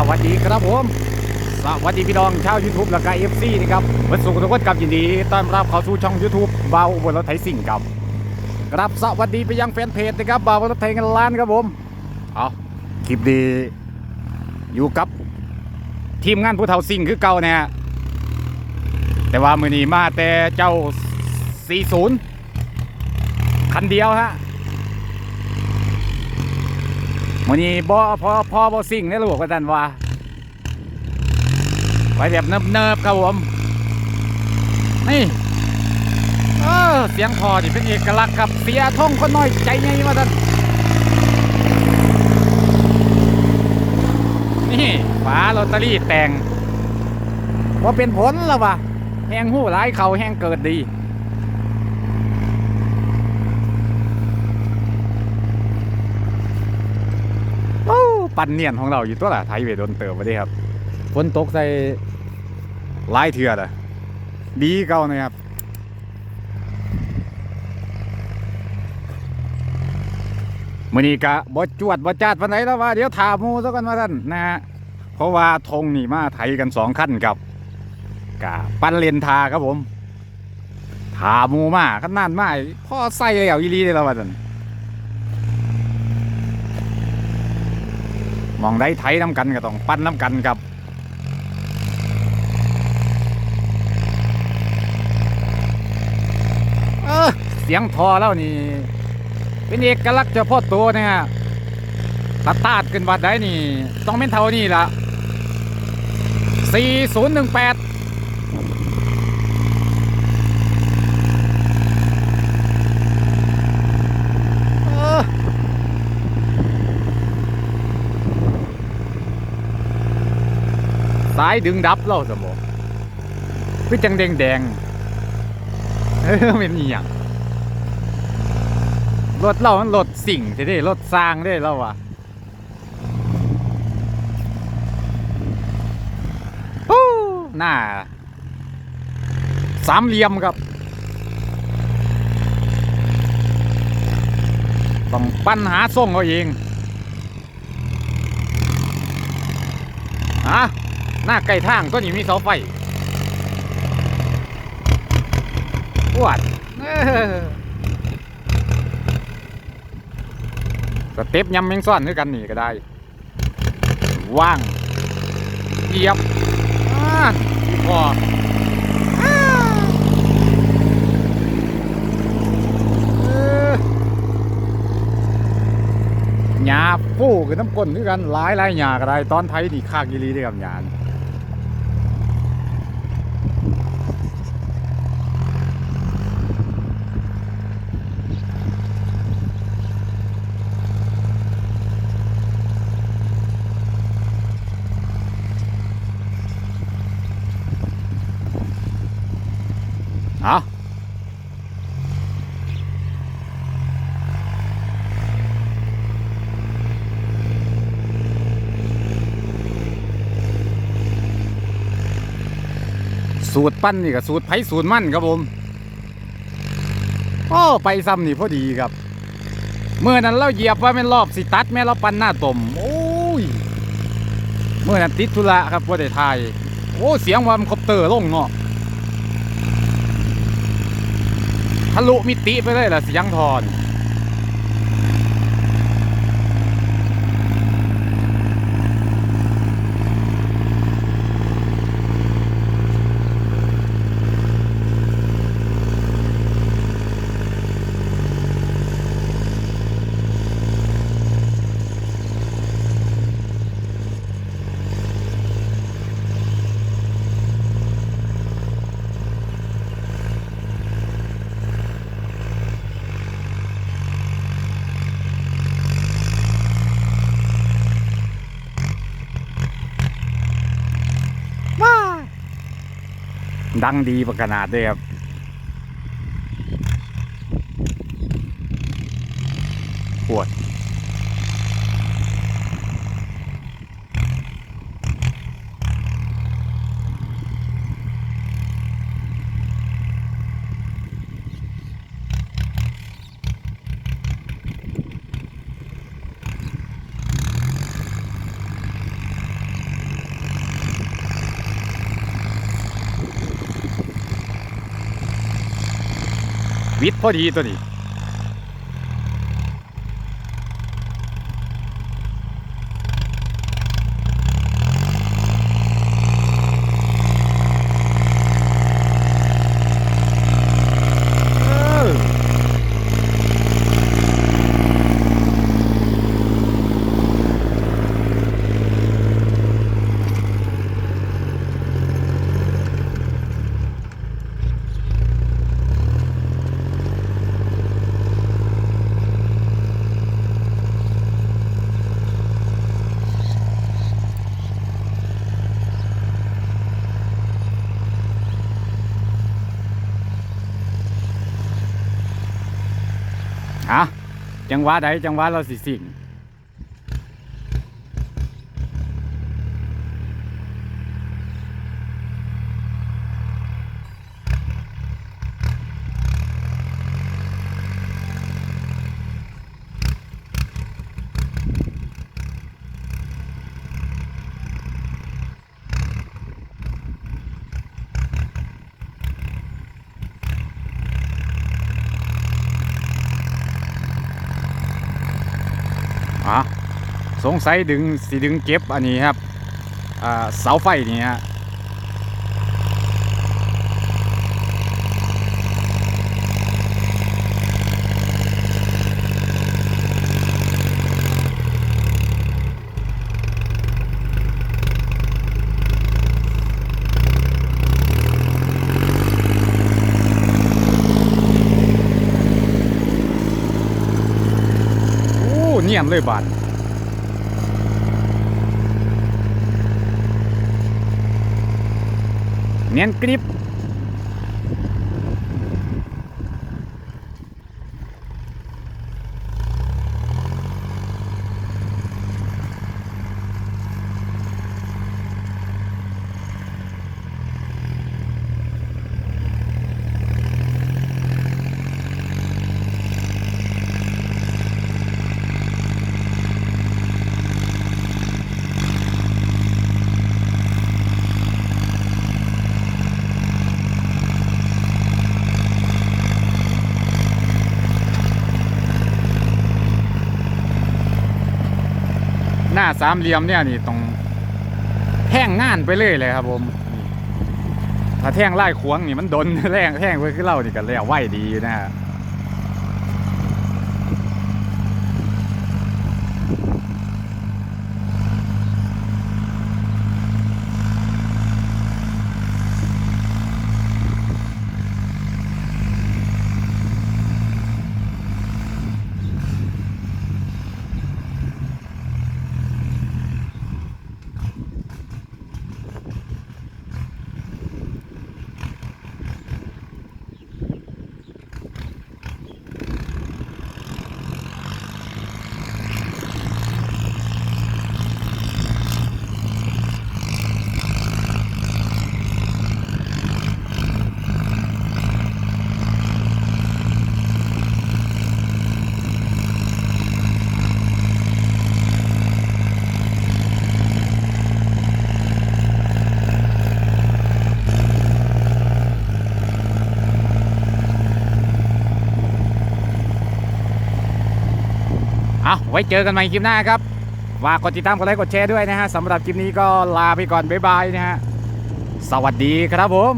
สวัสดีครับผม สวัสดีพี่น้องชาว YouTube และก็เอฟซีนะครับวันศุกร์ทุกคนกับยินดีต้อนรับเข้าสู่ช่อง YouTube เบาบนรถไถสิ่งครับครับสวัสดีไปยังแฟนเพจนะครับเบาบนรถไถเงินล้านครับผมเอาคลิปดีอยู่กับ ทีมงานผู้เฒ่าสิ่งคือเก่าเนี่ยแต่ว่ามือนี้มาแต่เจ้า 40 คันเดียวฮะ วันนี้บ่พอพอบ่สิ่งได้ลูกว่าท่านว่าไปแบบเนิบๆครับผมนี่เออเสียงพอนี่เป็นเอกลักษณ์ครับเสียท่องคนน้อยใจไงว่าท่านนี่ฝาลอตเตอรี่แต่งว่าเป็นผลแล้ววะแหงหู้ร้ายเขาแหงเกิดดี โอ้ ปั่นเนียนของเราอยู่ตัวละไทยเวโดนเติมมาดิครับฝนตกใส่ลายเถื่ออะดีเก่านะครับมือนี้กะบ่จวดบ่จาดวันไหนแล้วว่าเดี๋ยวถามมูซะกันว่าท่านนะฮะเพราะว่าธงนี่มาไทยกันสองขั้นกับกะปั้นเลนทาครับผมถามูมากขนาดมาพ่อใส่แล้วอีลีเลยแล้วว่าท่าน มองได้ไทยน้ำกันก็ต้องปั้นน้ำกันกับเออเสียงทอแล้วนี่ เป็นเอกลักษณ์เฉพาะตัวเนะฮะตัดตาดขึ้นวัดได้นี่ ต้องเป็นเท่านี้ละ4018 สายดึงดับเราสมองคือจังแดงแดงเออเป็นอย่างรถเรามันรถสิ่งทีเด้รถสร้างได้เราอะโอ้หน้าสามเหลี่ยมครับต้องปั้นหาส่งเอาเองอะ หน้าไก่ทางก็นี่มีเสาไฟปวดเสเต็ปยำแมงซ่อนด้วยกันนี่ก็ได้ ว่างเหยียบอ่าพออ่าเออหญ้าฟูกับน้ำก้นด้วยกันหลายหลายหญ้าก็ได้ ตอนไทยนี่คากยีรีด้วยกับหญ้า เอาสูตรปั้นนี่กับสูตรไผ่สูตรมั่นครับผมโอ้ไปซ้ำนี่พอดีครับ เมื่อนั้นเราเหยียบว่าเป็นรอบสิตัดแม่เราปั้นหน้าตมโอ้ยเมื่อนั้นติดธุระครับว่าได้ทายโอ้เสียงว่ามันคอปเตอร์ลงเนาะ ทะ ลุมิติไปเลยล่ะเสียงทอน ดังดีประขนาด้วยครับปวด วิทย์พอดีตัวนี้ ฮะจังหวะใดจังหวะเราสิสิ่ง สงสัยดึงสีดึงเก็บอันนี้ครับเสาไฟนี่ฮะ ยมเลยบานเนียนกริบ สามเหลี่ยมเนี่ยนี่ต้องแท่งงานไปเลยเลยครับผมถ้าแท่งไล่ขวงนี่มันดนแรงแท่งไปขึ้นเล่านี่กันแล้วไหวดีอยู่นะฮะ เอาไว้เจอกันใหม่คลิปหน้าครับฝากกดติดตามกดไลค์กดแชร์ด้วยนะฮะสำหรับคลิปนี้ก็ลาไปก่อนบ๊ายบายนะฮะสวัสดีครับผม